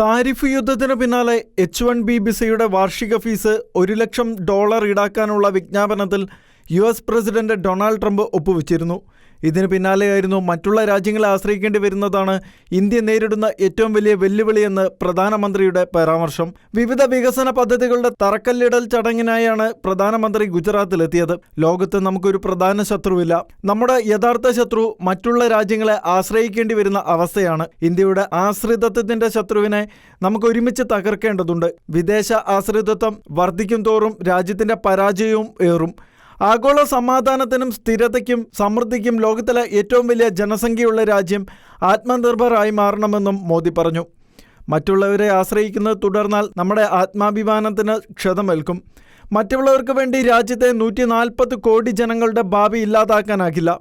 Tariff യുദ്ധത്തിന് പിന്നാലെ H one B വിസയുടെ വാർഷിക ഫീസ് ഒരു ലക്ഷം ഡോളർ ഈടാക്കാനുള്ള വിജ്ഞാപനത്തിൽ U S president Donald Trump ഒപ്പുവെച്ചിരുന്നു. ഇതിന് പിന്നാലെയായിരുന്നു മറ്റുള്ള രാജ്യങ്ങളെ ആശ്രയിക്കേണ്ടി വരുന്നതാണ് ഇന്ത്യ നേരിടുന്ന ഏറ്റവും വലിയ വെല്ലുവിളിയെന്ന് പ്രധാനമന്ത്രിയുടെ പരാമർശം. വിവിധ വികസന പദ്ധതികളുടെ തറക്കല്ലിടൽ ചടങ്ങിനായാണ് പ്രധാനമന്ത്രി ഗുജറാത്തിലെത്തിയത്. ലോകത്ത് നമുക്കൊരു പ്രധാന ശത്രുവില്ല. നമ്മുടെ യഥാർത്ഥ ശത്രു മറ്റുള്ള രാജ്യങ്ങളെ ആശ്രയിക്കേണ്ടി വരുന്ന അവസ്ഥയാണ്. ഇന്ത്യയുടെ ആശ്രിതത്വത്തിന്റെ ശത്രുവിനെ നമുക്ക് ഒരുമിച്ച് തകർക്കേണ്ടതുണ്ട്. വിദേശ ആശ്രിതത്വം വർദ്ധിക്കും തോറും രാജ്യത്തിന്റെ പരാജയവും ഏറും. ആഗോള സമാധാനത്തിനും സ്ഥിരതയ്ക്കും സമൃദ്ധിക്കും ലോകത്തിലെ ഏറ്റവും വലിയ ജനസംഖ്യയുള്ള രാജ്യം ആത്മനിർഭറായി മാറണമെന്നും മോദി പറഞ്ഞു. മറ്റുള്ളവരെ ആശ്രയിക്കുന്നത് തുടർന്നാൽ നമ്മുടെ ആത്മാഭിമാനത്തിന് ക്ഷതമേൽക്കും. മറ്റുള്ളവർക്ക് വേണ്ടി രാജ്യത്തെ നൂറ്റി നാൽപ്പത് കോടി ജനങ്ങളുടെ ഭാവി ഇല്ലാതാക്കാനാകില്ല.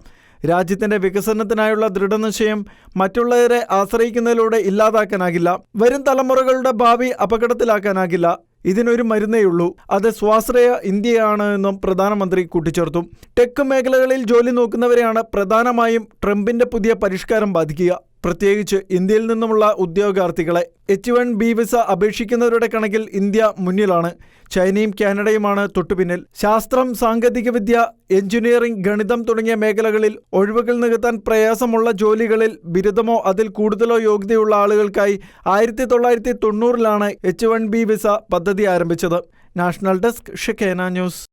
രാജ്യത്തിന്റെ വികസനത്തിനായുള്ള ദൃഢനിശ്ചയം മറ്റുള്ളവരെ ആശ്രയിക്കുന്നതിലൂടെ ഇല്ലാതാക്കാനാകില്ല. വരും തലമുറകളുടെ ഭാവി അപകടത്തിലാക്കാനാകില്ല. ഇതിനൊരു മരുന്നേയുള്ളൂ അത് സ്വാശ്രയ ഇന്ത്യയാണ് എന്നും പ്രധാനമന്ത്രി കൂട്ടിച്ചേർത്തു. ടെക് മേഖലകളിൽ ജോലി നോക്കുന്നവരെയാണ് പ്രധാനമായും ട്രംപിന്റെ പുതിയ പരിഷ്കാരം ബാധിക്കുക. പ്രത്യേകിച്ച് ഇന്ത്യയിൽ നിന്നുമുള്ള ഉദ്യോഗാർത്ഥികളെ എച്ച് വൺ ബി വിസ അപേക്ഷിക്കുന്നവരുടെ കണക്കിൽ ഇന്ത്യ മുന്നിലാണ്. ചൈനയും കാനഡയുമാണ് തൊട്ടുപിന്നിൽ. ശാസ്ത്രം സാങ്കേതികവിദ്യ എഞ്ചിനീയറിംഗ് ഗണിതം തുടങ്ങിയ മേഖലകളിൽ ഒഴിവുകൾ നികത്താൻ പ്രയാസമുള്ള ജോലികളിൽ ബിരുദമോ അതിൽ കൂടുതലോ യോഗ്യതയുള്ള ആളുകൾക്കായി ആയിരത്തി തൊള്ളായിരത്തി തൊണ്ണൂറിലാണ് എച്ച് വൺ ബി വിസ പദ്ധതി ആരംഭിച്ചത്. നാഷണൽ ഡെസ്ക് ഷെക്കേന ന്യൂസ്.